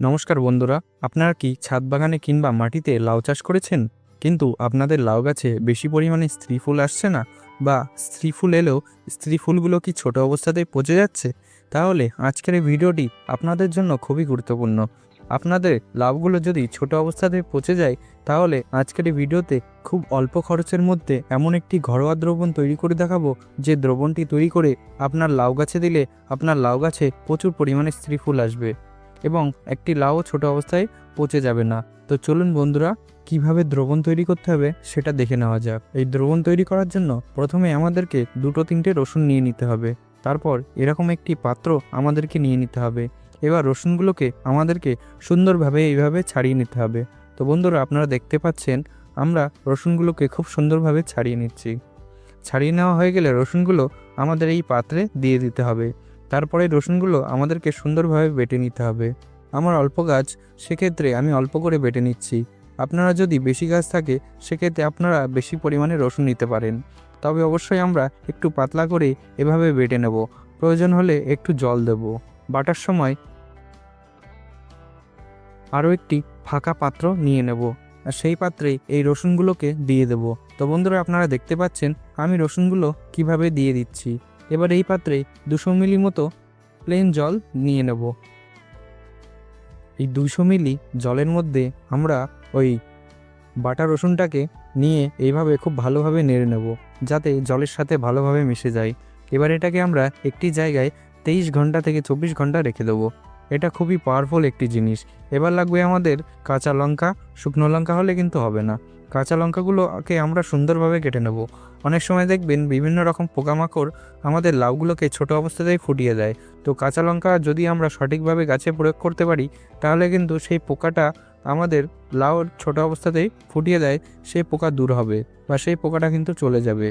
নমস্কার বন্ধুরা, আপনারা কি ছাদ বাগানে কিংবা মাটিতে লাউ চাষ করেছেন? কিন্তু আপনাদের লাউ গাছে বেশি পরিমাণে স্ত্রী ফুল আসছে না? বা স্ত্রী ফুল এলেও স্ত্রী ফুলগুলো কি ছোট অবস্থাতেই পচে যাচ্ছে? তাহলে আজকের এই ভিডিওটি আপনাদের জন্য খুবই গুরুত্বপূর্ণ। আপনাদের লাউগুলো যদি ছোট অবস্থাতে পচে যায়, তাহলে আজকের এই ভিডিওতে খুব অল্প খরচের মধ্যে এমন একটি ঘরোয়া দ্রবণ তৈরি করে দেখাবো, যে দ্রবণটি তৈরি করে আপনার লাউ গাছে দিলে আপনার লাউ গাছে প্রচুর পরিমাণে স্ত্রী ফুল আসবে। এবং একটি লাউ ছোট অবস্থায় পচে যাবে না। তো চলুন বন্ধুরা, কীভাবে দ্রবণ তৈরি করতে হবে সেটা দেখে নেওয়া যাক। এই দ্রবণ তৈরি করার জন্য প্রথমে আমাদেরকে দুটো তিনটে রসুন নিয়ে নিতে হবে। তারপর এরকম একটি পাত্র আমাদেরকে নিয়ে নিতে হবে। এবার রসুনগুলোকে আমাদেরকে সুন্দরভাবে এইভাবে ছাড়িয়ে নিতে হবে। তো বন্ধুরা, আপনারা দেখতে পাচ্ছেন, আমরা রসুনগুলোকে খুব সুন্দরভাবে ছাড়িয়ে নিচ্ছি। ছাড়িয়ে নেওয়া হয়ে গেলে রসুনগুলো আমাদের এই পাত্রে দিয়ে দিতে হবে। তারপরে রসুনগুলো আমাদেরকে সুন্দরভাবে বেটে নিতে হবে। আমার অল্প গাছ, সেক্ষেত্রে আমি অল্প করে বেটে নিচ্ছি। আপনারা যদি বেশি গাছ থাকে, সেক্ষেত্রে আপনারা বেশি পরিমাণে রসুন নিতে পারেন। তবে অবশ্যই আমরা একটু পাতলা করে এভাবে বেটে নেব। প্রয়োজন হলে একটু জল দেব। বাটার সময় আরও একটি ফাঁকা পাত্র নিয়ে নেব। আর সেই পাত্রে এই রসুনগুলোকে দিয়ে দেব। তো বন্ধুরা, আপনারা দেখতে পাচ্ছেন, আমি রসুনগুলো কীভাবে দিয়ে দিচ্ছি। এবার এই পাত্রে দুশো মিলি মতো প্লেন জল নিয়ে নেব। এই দুশো মিলি জলের মধ্যে আমরা ওই বাটা রসুনটাকে নিয়ে এইভাবে খুব ভালোভাবে নেড়ে নেব, যাতে জলের সাথে ভালোভাবে মিশে যায়। এবার এটাকে আমরা একটি জায়গায় তেইশ ঘণ্টা থেকে চব্বিশ ঘণ্টা রেখে দেবো। এটা খুবই পাওয়ারফুল একটি জিনিস। এবার লাগবে আমাদের কাঁচা লঙ্কা। শুকনো লঙ্কা হলে কিন্তু হবে না। কাঁচা লঙ্কাগুলোকে আমরা সুন্দরভাবে কেটে নেব। অনেক সময় দেখবেন বিভিন্ন রকম পোকামাকড় আমাদের লাউগুলোকে ছোট অবস্থাতেই ফুটিয়ে দেয়। তো কাঁচা লঙ্কা যদি আমরা সঠিকভাবে গাছে প্রয়োগ করতে পারি, তাহলে কিন্তু সেই পোকাটা আমাদের লাউ ছোট অবস্থাতেই ফুটিয়ে দেয়, সেই পোকা দূর হবে বা সেই পোকাটা কিন্তু চলে যাবে।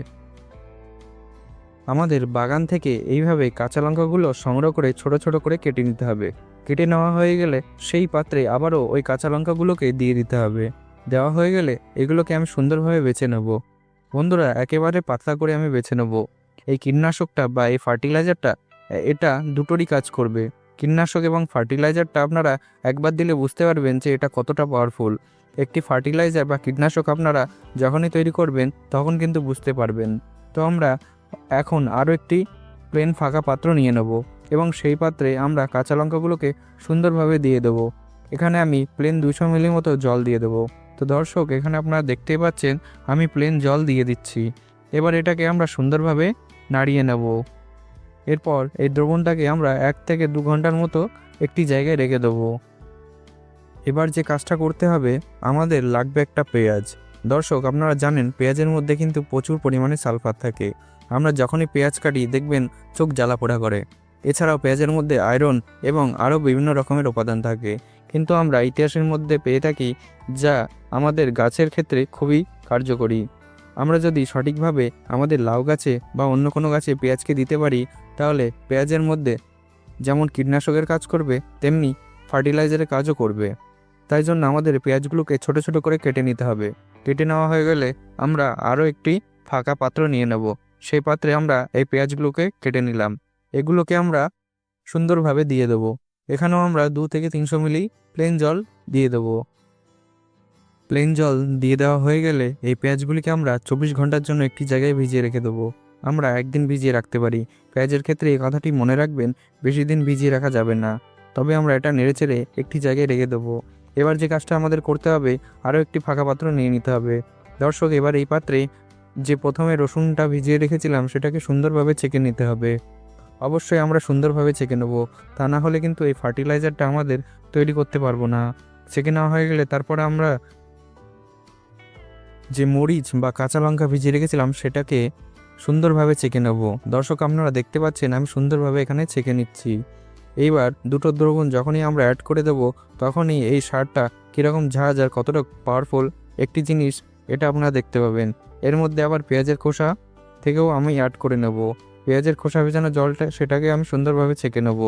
আমাদের বাগান থেকে এইভাবে কাঁচা লঙ্কাগুলো সংগ্রহ করে ছোট ছোট করে কেটে নিতে হবে। কেটে নেওয়া হয়ে গেলে সেই পাত্রে আবারও ওই কাঁচা লঙ্কাগুলোকে দিয়ে দিতে হবে। দেওয়া হয়ে গেলে এগুলোকে আমি সুন্দরভাবে বেছে নেব। বন্ধুরা, একেবারে পাতলা করে আমি বেছে নেব। এই কীটনাশকটা বা এই ফার্টিলাইজারটা এটা দুটোরই কাজ করবে। কীটনাশক এবং ফার্টিলাইজারটা আপনারা একবার দিলে বুঝতে পারবেন যে এটা কতটা পাওয়ারফুল একটি ফার্টিলাইজার বা কীটনাশক আপনারা যখনই তৈরি করবেন, তখন কিন্তু বুঝতে পারবেন। তো আমরা এখন আরও একটি প্লেন ফাঁকা পাত্র নিয়ে নেব এবং সেই পাত্রে আমরা কাঁচা লঙ্কাগুলোকে সুন্দরভাবে দিয়ে দেবো। এখানে আমি প্লেন দুশো মিলি মতো জল দিয়ে দেবো। তো দর্শক, এখানে আপনারা দেখতেই পাচ্ছেন, আমি প্লেন জল দিয়ে দিচ্ছি। এবার এটাকে আমরা সুন্দরভাবে নাড়িয়ে নেব। এরপর এই দ্রবণটাকে আমরা এক থেকে দু ঘণ্টার মতো একটি জায়গায় রেখে দেবো। এবার যে কাজটা করতে হবে, আমাদের লাগবে একটা পেঁয়াজ। দর্শক, আপনারা জানেন, পেঁয়াজের মধ্যে কিন্তু প্রচুর পরিমাণে সালফার থাকে। আমরা যখনই পেঁয়াজ কাটি, দেখবেন চোখ জ্বালা পোড়া করে। এছাড়াও পেঁয়াজের মধ্যে আয়রন এবং আরও বিভিন্ন রকমের উপাদান থাকে। কিন্তু আমরা ইতিহাসের মধ্যে পেয়ে থাকি যা আমাদের গাছের ক্ষেত্রে খুবই কার্যকরী। আমরা যদি সঠিকভাবে আমাদের লাউ গাছে বা অন্য কোনো গাছে পেঁয়াজকে দিতে পারি, তাহলে পেঁয়াজের মধ্যে যেমন কীটনাশকের কাজ করবে, তেমনি ফার্টিলাইজারের কাজও করবে। তাই জন্য আমাদের পেঁয়াজগুলোকে ছোট ছোট করে কেটে নিতে হবে। কেটে নেওয়া হয়ে গেলে আমরা আরও একটি ফাঁকা পাত্র নিয়ে নেব। সেই পাত্রে আমরা এই পেঁয়াজগুলোকে কেটে নিলাম। এগুলোকে আমরা সুন্দরভাবে দিয়ে দেবো। এখানেও আমরা দু থেকে তিনশো মিলি প্লেন জল দিয়ে দেবো। প্লেন জল দিয়ে দেওয়া হয়ে গেলে এই পেঁয়াজগুলিকে আমরা চব্বিশ ঘণ্টার জন্য একটি জায়গায় ভিজিয়ে রেখে দেবো। আমরা একদিন ভিজিয়ে রাখতে পারি। পেঁয়াজের ক্ষেত্রে এই কথাটি মনে রাখবেন, বেশি দিন ভিজিয়ে রাখা যাবে না। তবে আমরা এটা নেড়ে চেড়ে একটি জায়গায় রেখে দেবো। এবার যে কাজটা আমাদের করতে হবে, আরও একটি ফাঁকা পাত্র নিয়ে নিতে হবে। দর্শক, এবার এই পাত্রে যে প্রথমে রসুনটা ভিজিয়ে রেখেছিলাম, সেটাকে সুন্দরভাবে ছেঁকে নিতে হবে। অবশ্যই আমরা সুন্দরভাবে ছেঁকে নেব। তা না হলে কিন্তু এই ফার্টিলাইজারটা আমাদের তৈরি করতে পারব না। ছেঁকে নেওয়া হয়ে গেলে তারপরে আমরা যে মরিচ বা কাঁচা লঙ্কা ভিজিয়ে রেখেছিলাম সেটাকে সুন্দরভাবে ছেঁকে নেব। দর্শক, আপনারা দেখতে পাচ্ছেন আমি সুন্দরভাবে এখানে ছেঁকে নিচ্ছি। এইবার দুটো দ্রবণ যখনই আমরা অ্যাড করে দেব, তখনই এই সারটা কীরকম ঝাঁঝ আর কতটা পাওয়ারফুল একটি জিনিস, এটা আপনারা দেখতে পাবেন। এর মধ্যে আবার পেঁয়াজের খোসা থেকেও আমি অ্যাড করে নেব। পেঁয়াজের খোসা ভেজানো জলটা সেটাকে আমি সুন্দরভাবে ছেঁকে নেব।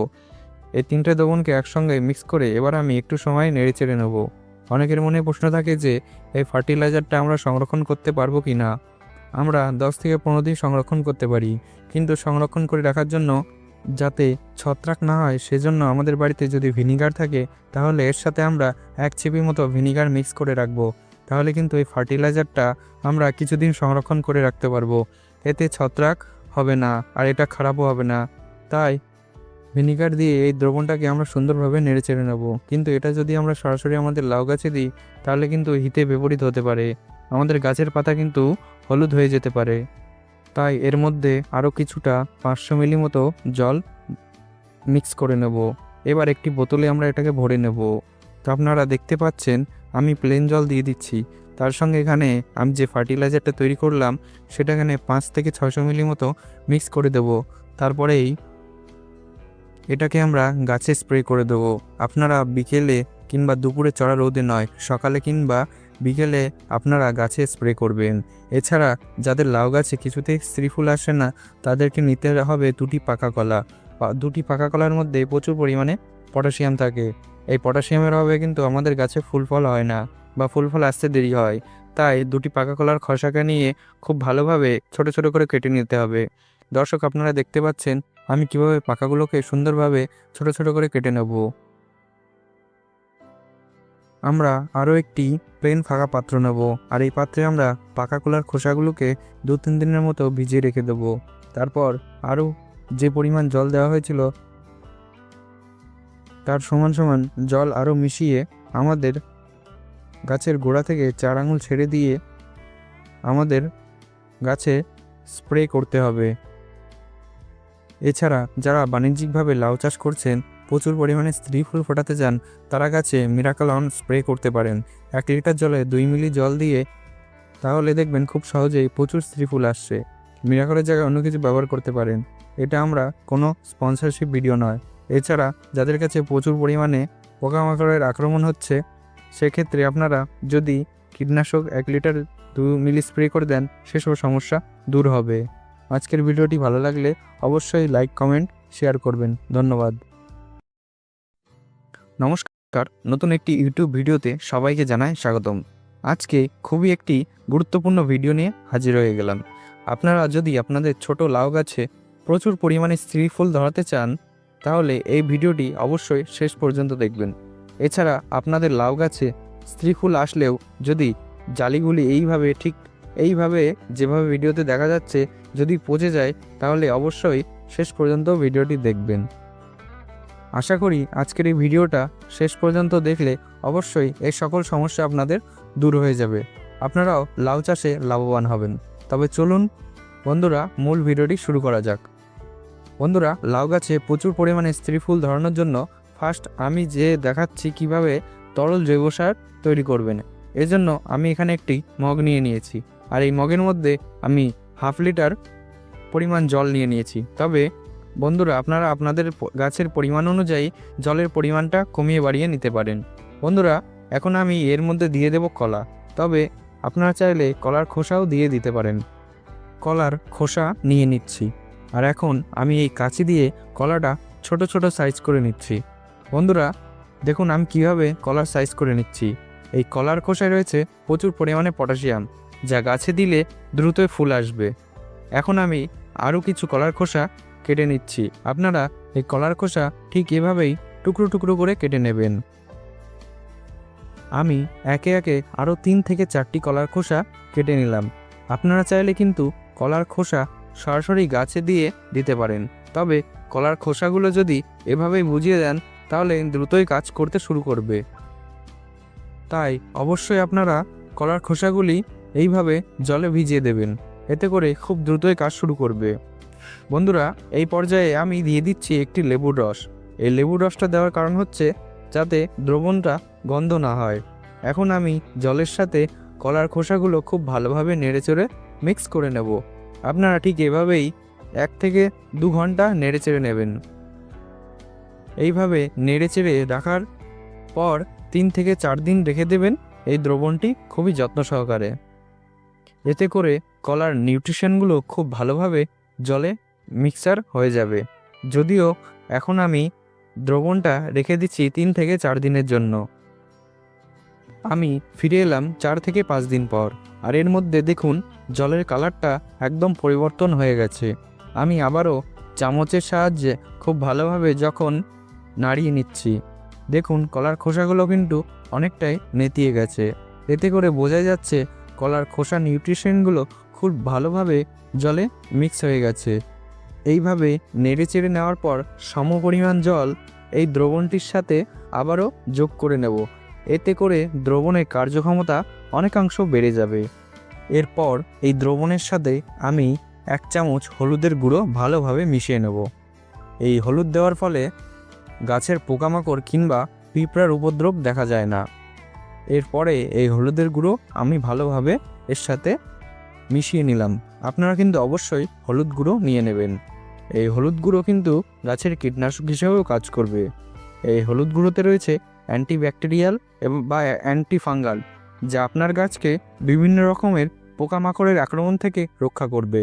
এই তিনটে দ্রবণকে একসঙ্গে মিক্স করে এবার আমি একটু সময় নেড়ে চেড়ে নেব। অনেকের মনে প্রশ্ন থাকে যে, এই ফার্টিলাইজারটা আমরা সংরক্ষণ করতে পারব কি না? আমরা দশ থেকে পনেরো দিন সংরক্ষণ করতে পারি, কিন্তু সংরক্ষণ করে রাখার জন্য যাতে ছত্রাক না হয়, সেজন্য আমাদের বাড়িতে যদি ভিনিগার থাকে, তাহলে এর সাথে আমরা এক চিপি মতো ভিনিগার মিক্স করে রাখব। তাহলে কিন্তু এই ফার্টিলাইজারটা আমরা কিছুদিন সংরক্ষণ করে রাখতে পারব। এতে ছত্রাক হবে না, আর এটা খারাপও হবে না। তাই ভিনিগার দিয়ে এই দ্রবণটাকে আমরা সুন্দরভাবে নেড়ে চেড়ে নেব। কিন্তু এটা যদি আমরা সরাসরি আমাদের লাউ গাছে দিই, তাহলে কিন্তু হিতে বিপরীত হতে পারে। আমাদের গাছের পাতা কিন্তু হলুদ হয়ে যেতে পারে। তাই এর মধ্যে আরও কিছুটা পাঁচশো মিলি মতো জল মিক্স করে নেব। এবার একটি বোতলে আমরা এটাকে ভরে নেব। তো আপনারা দেখতে পাচ্ছেন, আমি প্লেন জল দিয়ে দিচ্ছি। তার সঙ্গে এখানে আমি যে ফার্টিলাইজারটা তৈরি করলাম, সেটা এখানে পাঁচ থেকে ছয়শো মিলি মতো মিক্স করে দেব। তারপরেই এটাকে আমরা গাছে স্প্রে করে দেবো। আপনারা বিকেলে কিংবা দুপুরে চড়া রোদে নয়, সকালে কিংবা বিকেলে আপনারা গাছে স্প্রে করবেন। এছাড়া যাদের লাউ গাছে কিছুতেই স্ত্রী ফুল আসে না, তাদেরকে নিতে হবে দুটি পাকা কলা। দুটি পাকা কলার মধ্যে প্রচুর পরিমাণে পটাশিয়াম থাকে। এই পটাশিয়ামের অভাবে কিন্তু আমাদের গাছে ফুল ফল হয় না। বা ফুল ফল আসতে দেরি হয়, তাই দুটি পাকা কলার খসাকে নিয়ে খুব ভালোভাবে ছোট ছোট করে কেটে নিতে হবে। দর্শক, আপনারা দেখতে পাচ্ছেন, আমি কীভাবে পাকাগুলোকে সুন্দরভাবে ছোট ছোট করে কেটে নেব। আমরা আরও একটি প্লেন ফাঁকা পাত্র নেব, আর এই পাত্রে আমরা পাকা কলার খোসাগুলোকে দু তিন দিনের মতো ভিজিয়ে রেখে দেবো। তারপর আরও যে পরিমাণ জল দেওয়া হয়েছিল, তার সমান সমান জল আরও মিশিয়ে আমাদের গাছের গোড়া থেকে চার আঙুল ছেড়ে দিয়ে আমাদের গাছে স্প্রে করতে হবে। এছাড়া যারা বাণিজ্যিকভাবে লাউ চাষ করছেন, প্রচুর পরিমাণে স্ত্রী ফুল ফোটাতে চান, তারা গাছে মিরাকল অন স্প্রে করতে পারেন। এক লিটার জলে দুই মিলি জল দিয়ে তাহলে দেখবেন খুব সহজেই প্রচুর স্ত্রী ফুল আসছে। মিরাকলের জায়গায় অন্য কিছু ব্যবহার করতে পারেন। এটা আমরা কোনো স্পন্সরশিপ ভিডিও নয়। এছাড়া যাদের কাছে প্রচুর পরিমাণে পোকামাকড়ের আক্রমণ হচ্ছে সেক্ষেত্রে আপনারা যদি কীটনাশক এক লিটার দু মিলি স্প্রে করে দেন, সেসব সমস্যা দূর হবে। আজকের ভিডিওটি ভালো লাগলে অবশ্যই লাইক, কমেন্ট, শেয়ার করবেন। ধন্যবাদ। নমস্কার, নতুন একটি ইউটিউব ভিডিওতে সবাইকে জানায় স্বাগতম। আজকে খুবই একটি গুরুত্বপূর্ণ ভিডিও নিয়ে হাজির হয়ে গেলাম। আপনারা যদি আপনাদের ছোট লাউ গাছে প্রচুর পরিমাণে স্ত্রী ফুল ধরাতে চান, তাহলে এই ভিডিওটি অবশ্যই শেষ পর্যন্ত দেখবেন। এছাড়া আপনাদের লাউ গাছে স্ত্রী ফুল আসলেও যদি জালিগুলি এইভাবে ঠিক এইভাবে যেভাবে ভিডিওতে দেখা যাচ্ছে যদি পচে যায়, তাহলে অবশ্যই শেষ পর্যন্ত ভিডিওটি দেখবেন। আশা করি আজকের এই ভিডিওটা শেষ পর্যন্ত দেখলে অবশ্যই এই সকল সমস্যা আপনাদের দূর হয়ে যাবে। আপনারাও লাউ চাষে লাভবান হবেন। তবে চলুন বন্ধুরা, মূল ভিডিওটি শুরু করা যাক। বন্ধুরা, লাউ গাছে প্রচুর পরিমাণে স্ত্রী ফুল ধরানোর জন্য ফার্স্ট আমি যে দেখাচ্ছি কীভাবে তরল জৈব সার তৈরি করবেন। এজন্য আমি এখানে একটি মগ নিয়ে নিয়েছি। আর এই মগের মধ্যে আমি হাফ লিটার পরিমাণ জল নিয়ে নিয়েছি। তবে বন্ধুরা, আপনারা আপনাদের গাছের পরিমাণ অনুযায়ী জলের পরিমাণটা কমিয়ে বাড়িয়ে নিতে পারেন। বন্ধুরা, এখন আমি এর মধ্যে দিয়ে দেব কলা। তবে আপনারা চাইলে কলার খোসাও দিয়ে দিতে পারেন। কলার খোসা নিয়ে নিচ্ছি। আর এখন আমি এই কাঁচি দিয়ে কলাটা ছোট ছোট সাইজ করে নিচ্ছি। বন্ধুরা, দেখুন আমি কীভাবে কলার সাইজ করে নিচ্ছি। এই কলার খোসায় রয়েছে প্রচুর পরিমাণে পটাশিয়াম, যা গাছে দিলে দ্রুতই ফুল আসবে। এখন আমি আরও কিছু কলার খোসা কেটে নিচ্ছি। আপনারা এই কলার খোসা ঠিক এভাবেই টুকরো টুকরো করে কেটে নেবেন। আমি একে একে আরও তিন থেকে চারটি কলার খোসা কেটে নিলাম। আপনারা চাইলে কিন্তু কলার খোসা সরাসরি গাছে দিয়ে দিতে পারেন। তবে কলার খোসাগুলো যদি এভাবেই বুঝিয়ে দেন তাহলে দ্রুতই কাজ করতে শুরু করবে। তাই অবশ্যই আপনারা কলার খোসাগুলি এইভাবে জলে ভিজিয়ে দেবেন। এতে করে খুব দ্রুতই কাজ শুরু করবে। বন্ধুরা, এই পর্যায়ে আমি দিয়ে দিচ্ছি একটি লেবুর রস। এই লেবুর রসটা দেওয়ার কারণ হচ্ছে যাতে দ্রবণটা গন্ধ না হয়। এখন আমি জলের সাথে কলার খোসাগুলো খুব ভালোভাবে নেড়েচড়ে মিক্স করে নেব। আপনারা ঠিক এভাবেই এক থেকে দু ঘণ্টা নেড়েচেড়ে নেবেন। এইভাবে নেড়ে চেড়ে রাখার পর তিন থেকে চার দিন রেখে দেবেন। এই দ্রবণটি খুবই যত্ন সহকারে। এতে করে কলার নিউট্রিশনগুলো খুব ভালোভাবে জলে মিক্সার হয়ে যাবে। যদিও এখন আমি দ্রবণটা রেখে দিচ্ছি তিন থেকে চার দিনের জন্য। আমি ফিরে এলাম চার থেকে পাঁচ দিন পর। আর এর মধ্যে দেখুন, জলের কালারটা একদম পরিবর্তন হয়ে গেছে। আমি আবারও চামচের সাহায্যে খুব ভালোভাবে যখন নাড়িয়ে নিচ্ছি। দেখুন, কলার খোসাগুলো কিন্তু অনেকটাই নেতিয়ে গেছে। এতে করে বোঝা যাচ্ছে, কলার খোসা নিউট্রিশনগুলো খুব ভালোভাবে জলে মিক্স হয়ে গেছে। এইভাবে নেড়ে চেড়ে নেওয়ার পর সমপরিমাণ জল এই দ্রবণটির সাথে আবারও যোগ করে নেব। এতে করে দ্রবণের কার্যক্ষমতা অনেকাংশ বেড়ে যাবে। এরপর এই দ্রবণের সাথে আমি এক চামচ হলুদের গুঁড়ো ভালোভাবে মিশিয়ে নেব। এই হলুদ দেওয়ার ফলে গাছের পোকামাকড় কিংবা পিঁপড়ার উপদ্রব দেখা যায় না। এরপরে এই হলুদের গুঁড়ো আমি ভালোভাবে এর সাথে মিশিয়ে নিলাম। আপনারা কিন্তু অবশ্যই হলুদ গুঁড়ো নিয়ে নেবেন। এই হলুদ গুঁড়ো কিন্তু গাছের কীটনাশক হিসেবেও কাজ করবে। এই হলুদ গুঁড়োতে রয়েছে অ্যান্টিব্যাকটেরিয়াল এবং বা অ্যান্টি ফাঙ্গাল যা আপনার গাছকে বিভিন্ন রকমের পোকামাকড়ের আক্রমণ থেকে রক্ষা করবে।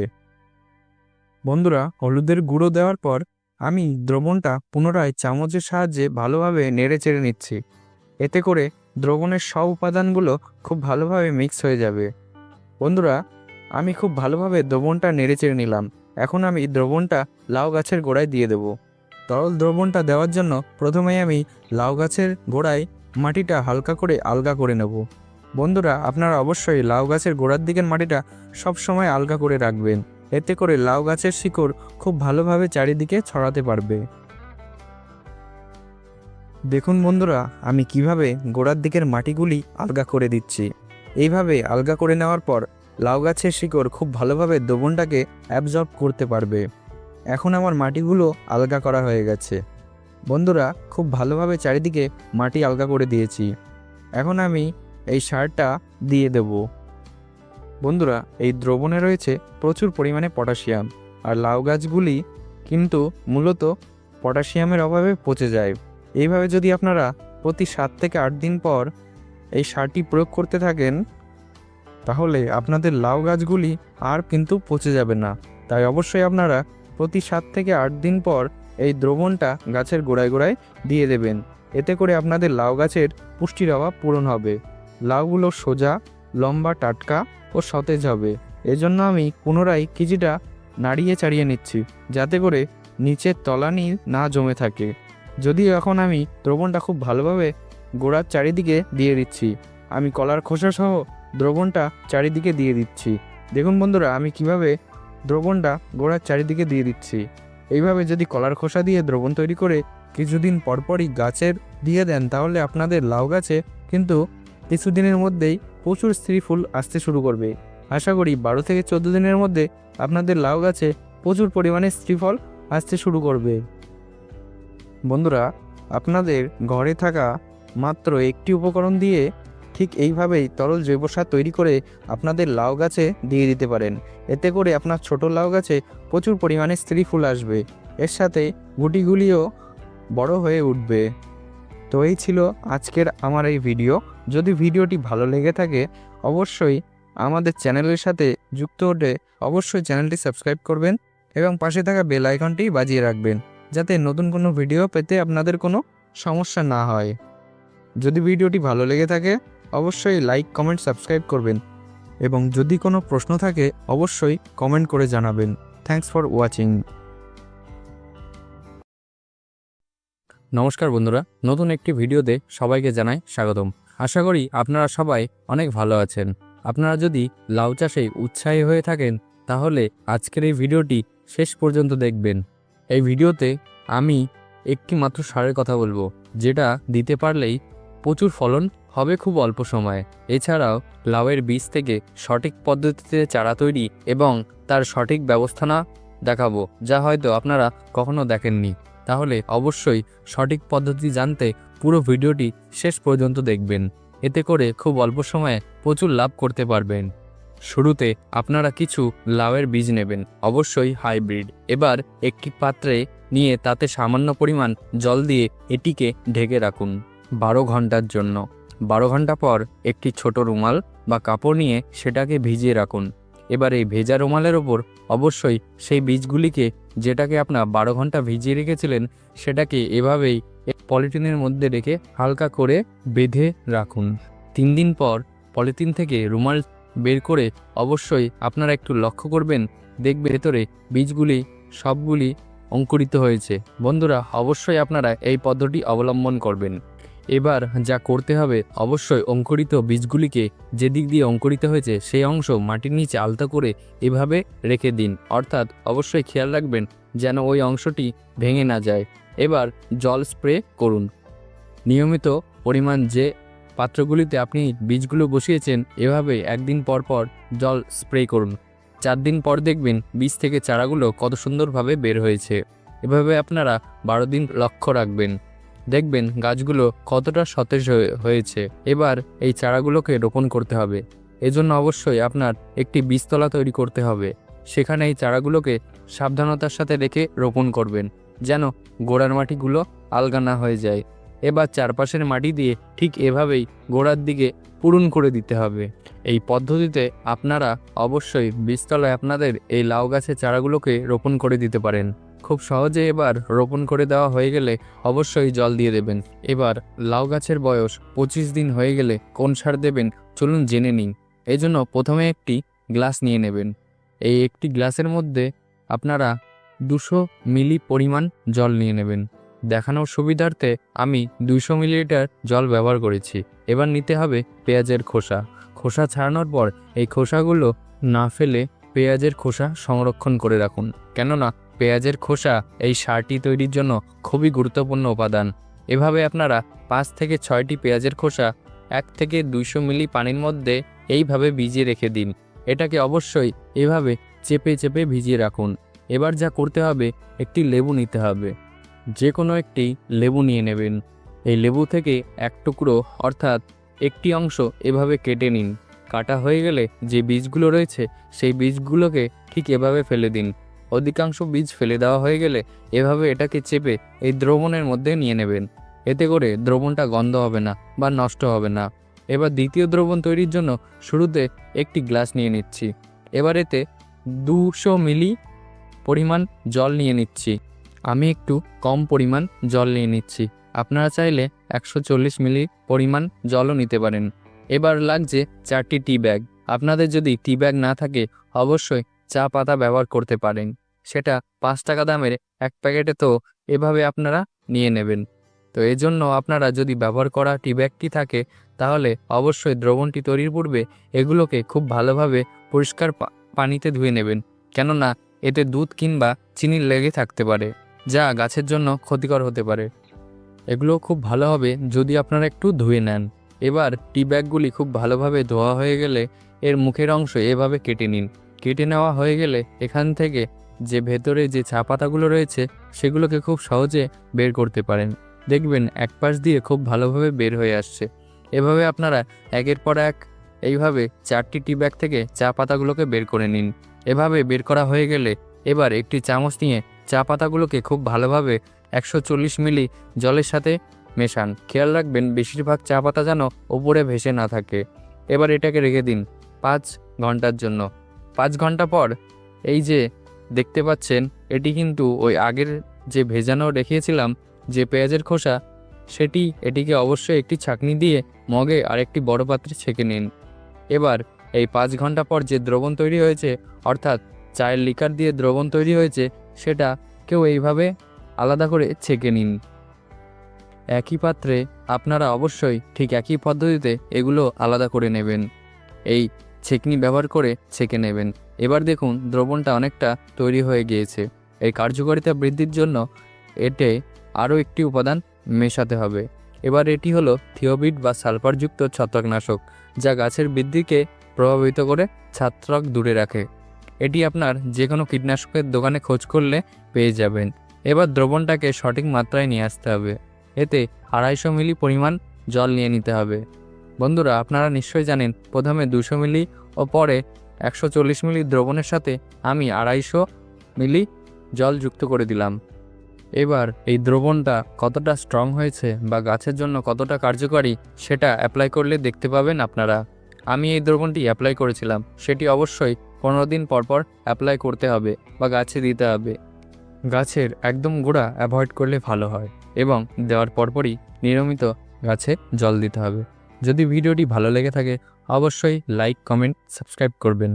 বন্ধুরা, হলুদের গুঁড়ো দেওয়ার পর আমি দ্রবণটা পুনরায় চামচের সাহায্যে ভালোভাবে নেড়ে চেড়ে নিচ্ছি। এতে করে দ্রবণের সব উপাদানগুলো খুব ভালোভাবে মিক্স হয়ে যাবে। বন্ধুরা, আমি খুব ভালোভাবে দ্রবণটা নেড়ে চেড়ে নিলাম। এখন আমি দ্রবণটা লাউ গাছের গোড়ায় দিয়ে দেব। তরল দ্রবণটা দেওয়ার জন্য প্রথমেই আমি লাউ গাছের গোড়ায় মাটিটা হালকা করে আলগা করে নেব। বন্ধুরা, আপনারা অবশ্যই লাউ গাছের গোড়ার দিকের মাটিটা সব সময় আলগা করে রাখবেন। এতে করে লাউ গাছের শিকড় খুব ভালোভাবে চারিদিকে ছড়াতে পারবে। দেখুন বন্ধুরা, আমি কীভাবে গোড়ার দিকের মাটিগুলি আলগা করে দিচ্ছি। এইভাবে আলগা করে নেওয়ার পর লাউ গাছের শিকড় খুব ভালোভাবে দ্রবণটাকে অ্যাবজর্ব করতে পারবে। এখন আমার মাটিগুলো আলগা করা হয়ে গেছে। বন্ধুরা, খুব ভালোভাবে চারিদিকে মাটি আলগা করে দিয়েছি। এখন আমি এই সারটা দিয়ে দেব। বন্ধুরা, এই দ্রবণে রয়েছে প্রচুর পরিমাণে পটাশিয়াম, আর লাউ গাছগুলি কিন্তু মূলত পটাশিয়ামের অভাবে পচে যায়। এইভাবে যদি আপনারা প্রতি সাত থেকে আট দিন পর এই সারটি প্রয়োগ করতে থাকেন, তাহলে আপনাদের লাউ গাছগুলি আর কিন্তু পচে যাবে না। তাই অবশ্যই আপনারা প্রতি সাত থেকে আট দিন পর এই দ্রবণটা গাছের গোড়ায় গোড়ায় দিয়ে দেবেন। এতে করে আপনাদের লাউ গাছের পুষ্টির অভাব পূরণ হবে। লাউগুলো সোজা লম্বা, টাটকা ও সতেজ হবে। এজন্য আমি পুনরায় কিছুটা নাড়িয়ে চাড়িয়ে নিচ্ছি, যাতে করে নিচের তলানি না জমে থাকে। যদিও এখন আমি দ্রবণটা খুব ভালোভাবে গোড়ার চারিদিকে দিয়ে দিচ্ছি, আমি কলার খোসা সহ দ্রবণটা চারিদিকে দিয়ে দিচ্ছি। দেখুন বন্ধুরা, আমি কীভাবে দ্রবণটা গোড়ার চারিদিকে দিয়ে দিচ্ছি। এইভাবে যদি কলার খোসা দিয়ে দ্রবণ তৈরি করে কিছুদিন পরপরই গাছের দিয়ে দেন, তাহলে আপনাদের লাউ গাছে কিন্তু কিছুদিনের মধ্যেই প্রচুর স্ত্রী ফুল আসতে শুরু করবে। আশা করি বারো থেকে চোদ্দ দিনের মধ্যে আপনাদের লাউ গাছে প্রচুর পরিমাণে স্ত্রী ফল আসতে শুরু করবে। বন্ধুরা, আপনাদের ঘরে থাকা মাত্র একটি উপকরণ দিয়ে ঠিক এইভাবেই তরল জৈব সার তৈরি করে আপনাদের লাউ গাছে দিয়ে দিতে পারেন। এতে করে আপনার ছোট লাউ গাছে প্রচুর পরিমাণে স্ত্রী ফুল আসবে। এর সাথে গুটিগুলিও বড় হয়ে উঠবে। তো এই ছিল আজকের আমার এই ভিডিও। যদি ভিডিওটি ভালো লেগে থাকে, অবশ্যই আমাদের চ্যানেলের সাথে যুক্ত হতে অবশ্যই চ্যানেলটি সাবস্ক্রাইব করবেন এবং পাশে থাকা বেল আইকনটি বাজিয়ে রাখবেন, যাতে নতুন কোনো ভিডিও পেতে আপনাদের কোনো সমস্যা না হয়। যদি ভিডিওটি ভালো লেগে থাকে, অবশ্যই লাইক, কমেন্ট, সাবস্ক্রাইব করবেন এবং যদি কোনো প্রশ্ন থাকে, অবশ্যই কমেন্ট করে জানাবেন। Thanks for watching. নমস্কার বন্ধুরা, নতুন একটি ভিডিওতে সবাইকে জানাই স্বাগতম। আশা করি আপনারা সবাই অনেক ভালো আছেন। আপনারা যদি লাউ চাষে উৎসাহী হয়ে থাকেন, তাহলে আজকের এই ভিডিওটি শেষ পর্যন্ত দেখবেন। এই ভিডিওতে আমি একটি মাত্র সারের কথা বলব, যেটা দিতে পারলেই প্রচুর ফলন হবে খুব অল্প সময়ে। এছাড়াও লাউয়ের বীজ থেকে সঠিক পদ্ধতিতে চারা তৈরি এবং তার সঠিক ব্যবস্থানা দেখাবো, যা হয়তো আপনারা কখনো দেখেননি। তাহলে অবশ্যই সঠিক পদ্ধতি জানতে পুরো ভিডিওটি শেষ পর্যন্ত দেখবেন। এতে করে খুব অল্প সময়ে প্রচুর লাভ করতে পারবেন। শুরুতে আপনারা কিছু লাউয়ের বীজ নেবেন, অবশ্যই হাইব্রিড। এবার একটি পাত্রে নিয়ে তাতে সামান্য পরিমাণ জল দিয়ে এটিকে ঢেকে রাখুন বারো ঘণ্টার জন্য। বারো ঘণ্টা পর একটি ছোট রুমাল বা কাপড় নিয়ে সেটাকে ভিজিয়ে রাখুন। এবার এই ভেজা রুমালের ওপর অবশ্যই সেই বীজগুলিকে যেটাকে আপনার বারো ঘণ্টা ভিজিয়ে রেখেছিলেন, সেটাকে এভাবেই পলিথিনের মধ্যে রেখে হালকা করে বেঁধে রাখুন। তিন দিন পর পলিথিন থেকে রুমাল বের করে অবশ্যই আপনারা একটু লক্ষ্য করবেন দেখবে ভেতরে বীজগুলি সবগুলি অঙ্কুরিত হয়েছে। বন্ধুরা, অবশ্যই আপনারা এই পদ্ধতি অবলম্বন করবেন। এবার যা করতে হবে, অবশ্যই অঙ্কুরিত বীজগুলিকে যে দিক দিয়ে অঙ্কুরিত হয়েছে, সেই অংশ মাটির নিচে আলতা করে এভাবে রেখে দিন। অর্থাৎ অবশ্যই খেয়াল রাখবেন যেন ওই অংশটি ভেঙে না যায়। এবার জল স্প্রে করুন। নিয়মিত পরিমাণ যে পাত্রগুলিতে আপনি বীজগুলো বসিয়েছেন, এভাবে একদিন পর পর জল স্প্রে করুন। চার দিন পর দেখবেন বীজ থেকে চারাগুলো কত সুন্দরভাবে বের হয়েছে। এভাবে আপনারা বারো দিন লক্ষ্য রাখবেন। দেখবেন গাছগুলো কতটা সতেজ হয়ে- হয়েছে। এবার এই চারাগুলোকে রোপণ করতে হবে। এজন্য অবশ্যই আপনার একটি বীজতলা তৈরি করতে হবে। সেখানে এই চারাগুলোকে সাবধানতার সাথে রেখে রোপণ করবেন, যেন গোড়ার মাটিগুলো আলগা না হয়ে যায়। এবার চারপাশের মাটি দিয়ে ঠিক এভাবেই গোড়ার দিকে পূরণ করে দিতে হবে। এই পদ্ধতিতে আপনারা অবশ্যই বীজতলায় আপনাদের এই লাউ গাছের চারাগুলোকে রোপণ করে দিতে পারেন। খুব সহজে এবার রোপণ করে দেওয়া হয়ে গেলে অবশ্যই জল দিয়ে দেবেন। এবার লাউ গাছের বয়স পঁচিশ দিন হয়ে গেলে কোন সার দেবেন চলুন জেনে নিন এই জন্য প্রথমে একটি গ্লাস নিয়ে নেবেন। এই একটি গ্লাসের মধ্যে আপনারা দুশো মিলি পরিমাণ জল নিয়ে নেবেন। দেখানোর সুবিধার্থে আমি দুইশো মিলিলিটার জল ব্যবহার করেছি। এবার নিতে হবে পেঁয়াজের খোসা। খোসা ছাড়ানোর পর এই খোসাগুলো না ফেলে পেঁয়াজের খোসা সংরক্ষণ করে রাখুন। কেননা পেঁয়াজের খোসা এই সারটি তৈরির জন্য খুবই গুরুত্বপূর্ণ উপাদান। এভাবে আপনারা পাঁচ থেকে ছয়টি পেঁয়াজের খোসা এক থেকে দুইশো মিলি পানির মধ্যে এইভাবে ভিজিয়ে রেখে দিন। এটাকে অবশ্যই এভাবে চেপে চেপে ভিজিয়ে রাখুন। এবার যা করতে হবে, একটি লেবু নিতে হবে। যে কোনো একটি লেবু নিয়ে নেবেন। এই লেবু থেকে এক টুকরো, অর্থাৎ একটি অংশ এভাবে কেটে নিন। কাটা হয়ে গেলে যে বীজগুলো রয়েছে, সেই বীজগুলোকে ঠিক এভাবে ফেলে দিন। অধিকাংশ বীজ ফেলে দেওয়া হয়ে গেলে এভাবে এটাকে চেপে এই দ্রবণের মধ্যে নিয়ে নেবেন। এতে করে দ্রবণটা গন্ধ হবে না বা নষ্ট হবে না। এবার দ্বিতীয় দ্রবণ তৈরির জন্য শুরুতে একটি গ্লাস নিয়ে নিচ্ছি। এবার এতে দুশো মিলি পরিমাণ জল নিয়ে নিচ্ছি। আমি একটু কম পরিমাণ জল নিয়ে নিচ্ছি। আপনারা চাইলে একশো চল্লিশ মিলি পরিমাণ জলও নিতে পারেন। এবার লাগছে চারটি টি ব্যাগ। আপনাদের যদি টি ব্যাগ না থাকে, অবশ্যই চা পাতা ব্যবহার করতে পারেন। সেটা পাঁচ টাকা দামের এক প্যাকেটে তো এভাবে আপনারা নিয়ে নেবেন। তো এই জন্য আপনারা যদি ব্যবহার করা টি ব্যাগটি থাকে, তাহলে অবশ্যই দ্রবণটি তৈরির পূর্বে এগুলোকে খুব ভালোভাবে পরিষ্কার পানিতে ধুয়ে নেবেন। কেননা এতে দুধ কিংবা চিনি লেগে থাকতে পারে, যা গাছের জন্য ক্ষতিকর হতে পারে। এগুলো খুব ভালো হবে যদি আপনারা একটু ধুয়ে নেন। এবার টি ব্যাগগুলি খুব ভালোভাবে ধোয়া হয়ে গেলে এর মুখের অংশ এভাবে কেটে নিন। কেটে নেওয়া হয়ে গেলে এখান থেকে যে ভেতরে যে চা পাতাগুলো রয়েছে, সেগুলোকে খুব সহজে বের করতে পারেন। দেখবেন এক পাশ দিয়ে খুব ভালোভাবে বের হয়ে আসছে। এভাবে আপনারা একের পর এক এইভাবে চারটি টি ব্যাগ থেকে চা পাতাগুলোকে বের করে নিন। এভাবে বের করা হয়ে গেলে এবার একটি চামচ নিয়ে চা পাতাগুলোকে খুব ভালোভাবে একশো চল্লিশ মিলি জলের সাথে মেশান। খেয়াল রাখবেন বেশিরভাগ চা পাতা যেন ওপরে ভেসে না থাকে। এবার এটাকে রেখে দিন পাঁচ ঘণ্টার জন্য। পাঁচ ঘণ্টা পর, এই যে দেখতে পাচ্ছেন, এটি কিন্তু ওই আগের যে ভেজানো রেখেছিলাম যে পেঁয়াজের খোসা, সেটি এটিকে অবশ্যই একটি ছাঁকনি দিয়ে মগে আর একটি বড় পাত্রে ছেঁকে নিন। এবার, এই পাঁচ ঘণ্টা পর যে দ্রবণ তৈরি হয়েছে, অর্থাৎ চায়ের লিকার দিয়ে দ্রবণ তৈরি হয়েছে, সেটা কেউ এইভাবে আলাদা করে ছেঁকে নিন। একই পাত্রে আপনারা অবশ্যই ঠিক একই পদ্ধতিতে এগুলো আলাদা করে নেবেন। এই ছেঁকনি ব্যবহার করে ছেঁকে নেবেন। এবার দেখুন দ্রবণটা অনেকটা তৈরি হয়ে গিয়েছে। এই কার্যকারিতা বৃদ্ধির জন্য এতে আরও একটি উপাদান মেশাতে হবে। এবার এটি হলো থিওবিট বা সালফারযুক্ত ছত্রাকনাশক, যা গাছের বৃদ্ধিকে প্রভাবিত করে ছত্রাক দূরে রাখে। এটি আপনার যে কোনো কীটনাশকের দোকানে খোঁজ করলে পেয়ে যাবেন। এবার দ্রবণটাকে সঠিক মাত্রায় নিয়ে আসতে হবে। এতে আড়াইশো মিলি পরিমাণ জল নিয়ে নিতে হবে। বন্ধুরা, আপনারা নিশ্চয়ই জানেন, প্রথমে দুশো মিলি ও পরে একশো চল্লিশ মিলি দ্রবণের সাথে আমি আড়াইশো মিলি জল যুক্ত করে দিলাম। এবার এই দ্রবণটা কতটা স্ট্রং হয়েছে বা গাছের জন্য কতটা কার্যকারী সেটা অ্যাপ্লাই করলে দেখতে পাবেন আপনারা। আমি এই দ্রবণটি অ্যাপ্লাই করেছিলাম, সেটি অবশ্যই পনেরো দিন পর পর অ্যাপ্লাই করতে হবে বা গাছে দিতে হবে। গাছের একদম গোড়া অ্যাভয়েড করলে ভালো হয় এবং দেওয়ার পরপরই নিয়মিত গাছে জল দিতে হবে। যদি ভিডিওটি ভালো লেগে থাকে, অবশ্যই লাইক কমেন্ট সাবস্ক্রাইব করবেন।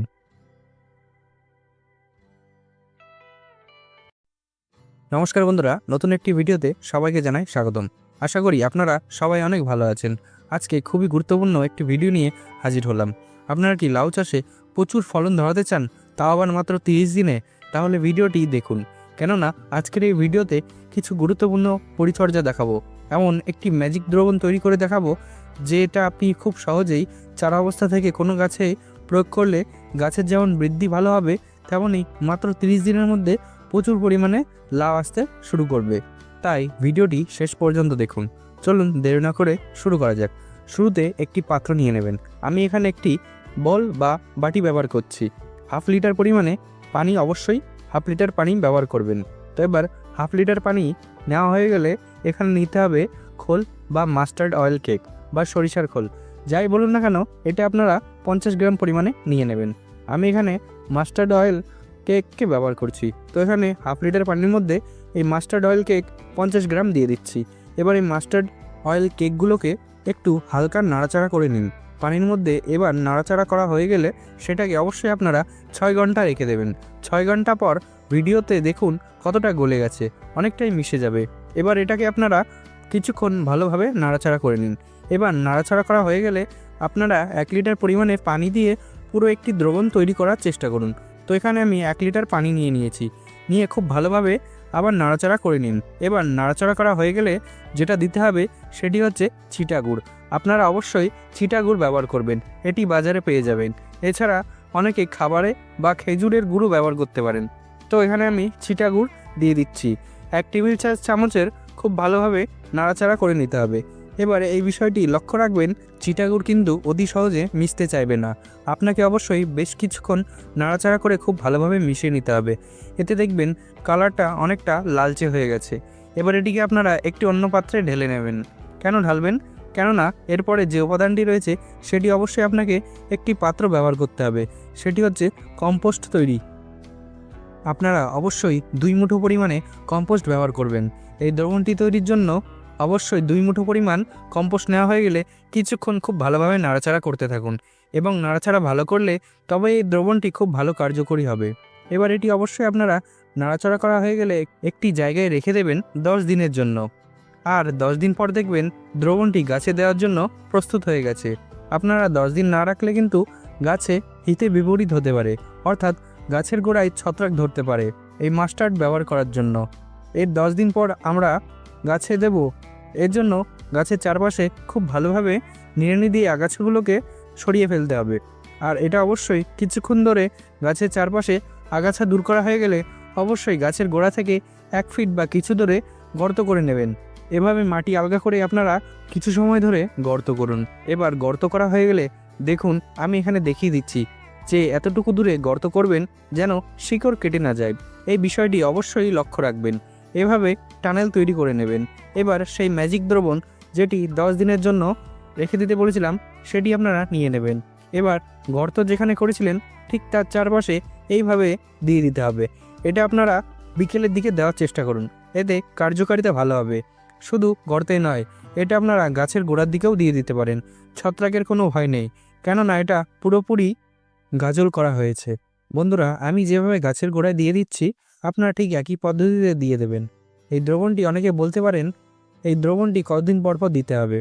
নমস্কার বন্ধুরা, নতুন একটি ভিডিওতে সবাইকে জানাই স্বাগতম। আশা করি আপনারা সবাই অনেক ভালো আছেন। আজকে খুবই গুরুত্বপূর্ণ একটি ভিডিও নিয়ে হাজির হলাম। আপনারা কি লাউ চাষে প্রচুর ফলন ধরাতে চান, তাও আবার মাত্র তিরিশ দিনে? তাহলে ভিডিওটি দেখুন। কেননা, আজকের এই ভিডিওতে কিছু গুরুত্বপূর্ণ পরিচর্যা দেখাবো। এমন একটি ম্যাজিক দ্রবণ তৈরি করে দেখাবো যেটা আপনি খুব সহজেই চারা অবস্থা থেকে কোনো গাছে প্রয়োগ করলে গাছের যেমন বৃদ্ধি ভালো হবে তেমনই মাত্র তিরিশ দিনের মধ্যে প্রচুর পরিমাণে লাউ আসতে শুরু করবে। তাই ভিডিওটি শেষ পর্যন্ত দেখুন। চলুন দেরি না করে শুরু করা যাক। শুরুতে একটি পাত্র নিয়ে নেবেন। আমি এখানে একটি বল বা বাটি ব্যবহার করছি। হাফ লিটার পরিমাণে পানি অবশ্যই হাফ লিটার পানি ব্যবহার করবেন। তো এবার হাফ লিটার পানি নেওয়া হয়ে গেলে এখানে নিতে হবে খোল বা মাস্টার্ড অয়েল কেক। বা সরিষার খোল। যাই বলুন না কেন, এটা আপনারা পঞ্চাশ গ্রাম পরিমাণে নিয়ে নেবেন। আমি এখানে মাস্টার্ড অয়েল কেককে ব্যবহার করছি। তো এখানে হাফ লিটার পানির মধ্যে এই মাস্টার্ড অয়েল কেক পঞ্চাশ গ্রাম দিয়ে দিচ্ছি। এবার এই মাস্টার্ড অয়েল কেকগুলোকে একটু হালকা নাড়াচাড়া করে নিন। পানির মধ্যে এবার নাড়াচাড়া করা হয়ে গেলে সেটাকে অবশ্যই আপনারা ছয় ঘণ্টা রেখে দেবেন। ছয় ঘণ্টা পর ভিডিওতে দেখুন কতটা গলে গেছে, অনেকটাই মিশে যাবে। এবার এটাকে আপনারা কিছুক্ষণ ভালোভাবে নাড়াচাড়া করে নিন। এবার নাড়াচাড়া করা হয়ে গেলে আপনারা এক লিটার পরিমাণে পানি দিয়ে পুরো একটি দ্রবণ তৈরি করার চেষ্টা করুন। তো এখানে আমি এক লিটার পানি নিয়ে নিয়েছি। নিয়ে খুব ভালোভাবে আবার নাড়াচাড়া করে নিন। এবার নাড়াচাড়া করা হয়ে গেলে যেটা দিতে হবে সেটি হচ্ছে ছিটা গুড়। আপনারা অবশ্যই ছিটা গুড় ব্যবহার করবেন। এটি বাজারে পেয়ে যাবেন। এছাড়া অনেকে খাবারে বা খেজুরের গুঁড়ো ব্যবহার করতে পারেন। তো এখানে আমি ছিটা গুড় দিয়ে দিচ্ছি। এক টেবিল চামচের খুব ভালোভাবে নাড়াচাড়া করে নিতে হবে। এবারে এই বিষয়টি লক্ষ্য রাখবেন চিটাগুড় কিন্তু অতি সহজে মিশতে চাইবে না। আপনাকে অবশ্যই বেশ কিছুক্ষণ নাড়াচাড়া করে খুব ভালোভাবে মিশিয়ে নিতে হবে। এতে দেখবেন কালারটা অনেকটা লালচে হয়ে গেছে। এবার এটিকে আপনারা একটি অন্য পাত্রে ঢেলে নেবেন। কেন ঢালবেন? কেননা এরপরে যে উপাদানটি রয়েছে, সেটি অবশ্যই আপনাকে একটি পাত্র ব্যবহার করতে হবে। সেটি হচ্ছে কম্পোস্ট তৈরি। আপনারা অবশ্যই দুই মুঠো পরিমাণে কম্পোস্ট ব্যবহার করবেন। এই দ্রবণটি তৈরির জন্য অবশ্যই দুই মুঠো পরিমাণ কম্পোস্ট নেওয়া হয়ে গেলে কিছুক্ষণ খুব ভালোভাবে নাড়াচাড়া করতে থাকুন এবং নাড়াচাড়া ভালো করলে তবে এই দ্রবণটি খুব ভালো কার্যকরী হবে। এবার এটি অবশ্যই আপনারা নাড়াচাড়া করা হয়ে গেলে একটি জায়গায় রেখে দেবেন দশ দিনের জন্য। আর দশ দিন পর দেখবেন দ্রবণটি গাছে দেওয়ার জন্য প্রস্তুত হয়ে গেছে। আপনারা দশ দিন না রাখলে কিন্তু গাছে হিতে বিপরীত হতে পারে, অর্থাৎ গাছের গোড়ায় ছত্রাক ধরতে পারে এই মাস্টার্ড ব্যবহার করার জন্য। এর দশ দিন পর আমরা গাছে দেব এর জন্য গাছের চারপাশে খুব ভালোভাবে নিড়ানি দিয়ে আগাছাগুলোকে সরিয়ে ফেলতে হবে। আর এটা অবশ্যই কিছুক্ষণ ধরে গাছের চারপাশে আগাছা দূর করা হয়ে গেলে অবশ্যই গাছের গোড়া থেকে এক ফিট বা কিছু দূরে গর্ত করে নেবেন। এভাবে মাটি আলগা করে আপনারা কিছু সময় ধরে গর্ত করুন। এবার গর্ত করা হয়ে গেলে দেখুন, আমি এখানে দেখিয়ে দিচ্ছি যে এতটুকু দূরে গর্ত করবেন যেন শিকড় কেটে না যায়। এই বিষয়টি অবশ্যই লক্ষ্য রাখবেন। এভাবে টানেল তৈরি করে নেবেন। এবার সেই ম্যাজিক দ্রবণ যেটি দশ দিনের জন্য রেখে দিতে বলেছিলাম, সেটি আপনারা নিয়ে নেবেন। এবার গর্ত যেখানে করেছিলেন, ঠিক তার চারপাশে এইভাবে দিয়ে দিতে হবে। এটা আপনারা বিকেলের দিকে দেওয়ার চেষ্টা করুন। এতে কার্যকারিতা ভালো হবে। শুধু গর্তে নয়, এটা আপনারা গাছের গোড়ার দিকেও দিয়ে দিতে পারেন। ছত্রাকের কোনো ভয় নেই। কেননা এটা পুরোপুরি গাজল করা হয়েছে। বন্ধুরা, আমি যেভাবে গাছের গোড়ায় দিয়ে দিচ্ছি আপনারা ঠিক একই পদ্ধতিতে দিয়ে দেবেন। এই দ্রবণটি অনেকে বলতে পারেন, এই দ্রবণটি কতদিন পর পর দিতে হবে?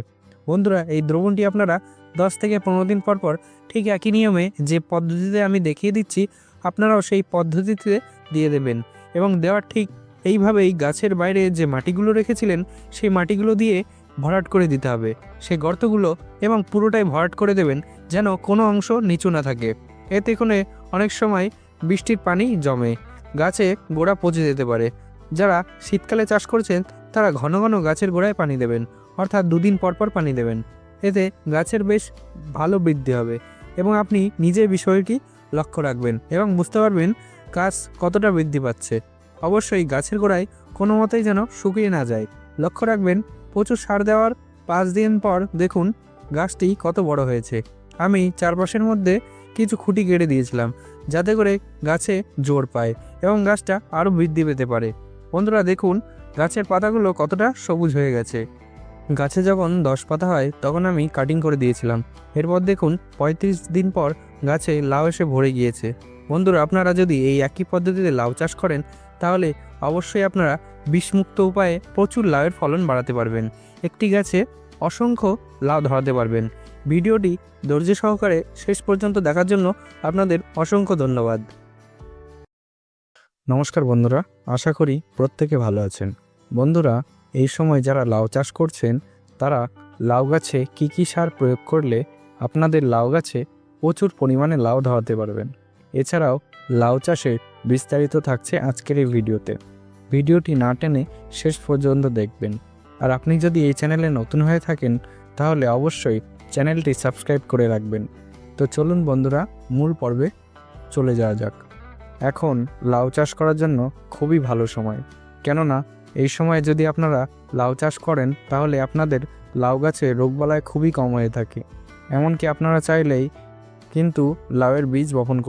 বন্ধুরা, এই দ্রবণটি আপনারা দশ থেকে পনেরো দিন পর পর ঠিক একই নিয়মে যে পদ্ধতিতে আমি দেখিয়ে দিচ্ছি, আপনারাও সেই পদ্ধতিতে দিয়ে দেবেন এবং দেওয়ার ঠিক এইভাবেই গাছের বাইরে যে মাটিগুলো রেখেছিলেন, সেই মাটিগুলো দিয়ে ভরাট করে দিতে হবে। সেই গর্তগুলো এবং পুরোটাই ভরাট করে দেবেন যেন কোনো অংশ নিচু না থাকে। এতে করে অনেক সময় বৃষ্টির পানি জমে। গাছে গোড়া পচে যেতে পারে। যারা শীতকালে চাষ করছেন, তারা ঘন ঘন গাছের গোড়ায় পানি দেবেন, অর্থাৎ দুদিন পর পর পানি দেবেন। এতে গাছের বেশ ভালো বৃদ্ধি হবে এবং আপনি নিজে বিষয়টি লক্ষ্য রাখবেন এবং বুঝতে পারবেন গাছ কতটা বৃদ্ধি পাচ্ছে। অবশ্যই গাছের গোড়ায় কোনো মতেই যেন শুকিয়ে না যায়। লক্ষ্য রাখবেন, প্রচুর সার দেওয়ার পাঁচ দিন পর দেখুন গাছটি কত বড় হয়েছে। আমি চারপাশের মধ্যে কিছু খুঁটি কেটে দিয়েছিলাম। যাতে করে গাছে জোর পায় এবং গাছটা আরও বৃদ্ধি পেতে পারে। বন্ধুরা, দেখুন, গাছের পাতাগুলো কতটা সবুজ হয়ে গেছে। গাছে যখন দশ পাতা হয়, তখন আমি কাটিং করে দিয়েছিলাম। এরপর দেখুন, পঁয়ত্রিশ দিন পর গাছে লাউ এসে ভরে গিয়েছে। বন্ধুরা, আপনারা যদি এই একই পদ্ধতিতে লাউ চাষ করেন, তাহলে অবশ্যই আপনারা বিষমুক্ত উপায়ে প্রচুর লাউয়ের ফলন বাড়াতে পারবেন। একটি গাছে অসংখ্য লাউ ধরাতে পারবেন। ভিডিওটি ধৈর্য সহকারে শেষ পর্যন্ত দেখার জন্য আপনাদের অসংখ্য ধন্যবাদ। নমস্কার বন্ধুরা, আশা করি প্রত্যেকে ভালো আছেন। বন্ধুরা, এই সময় যারা লাউ চাষ করছেন, তারা লাউ গাছে কী কী সার প্রয়োগ করলে আপনাদের লাউ গাছে প্রচুর পরিমাণে লাউ ধরাতে পারবেন। এছাড়াও লাউ চাষে বিস্তারিত থাকছে আজকের এই ভিডিওতে। ভিডিওটি না টেনে শেষ পর্যন্ত দেখবেন। আর আপনি যদি এই চ্যানেলে নতুন হয়ে থাকেন, তাহলে অবশ্যই চ্যানেলটি সাবস্ক্রাইব করে রাখবেন। তো চলুন বন্ধুরা, মূল পর্বে চলে যাওয়া যাক। এখন লাউ চাষ করার জন্য খুবই ভালো সময়। কেননা, এই সময়ে যদি আপনারা লাউ চাষ করেন, তাহলে আপনাদের লাউ গাছে রোগবালায় খুবই কম হয়ে থাকে। এমনকি আপনারা চাইলেই কিন্তু লাউয়ের বীজ বপন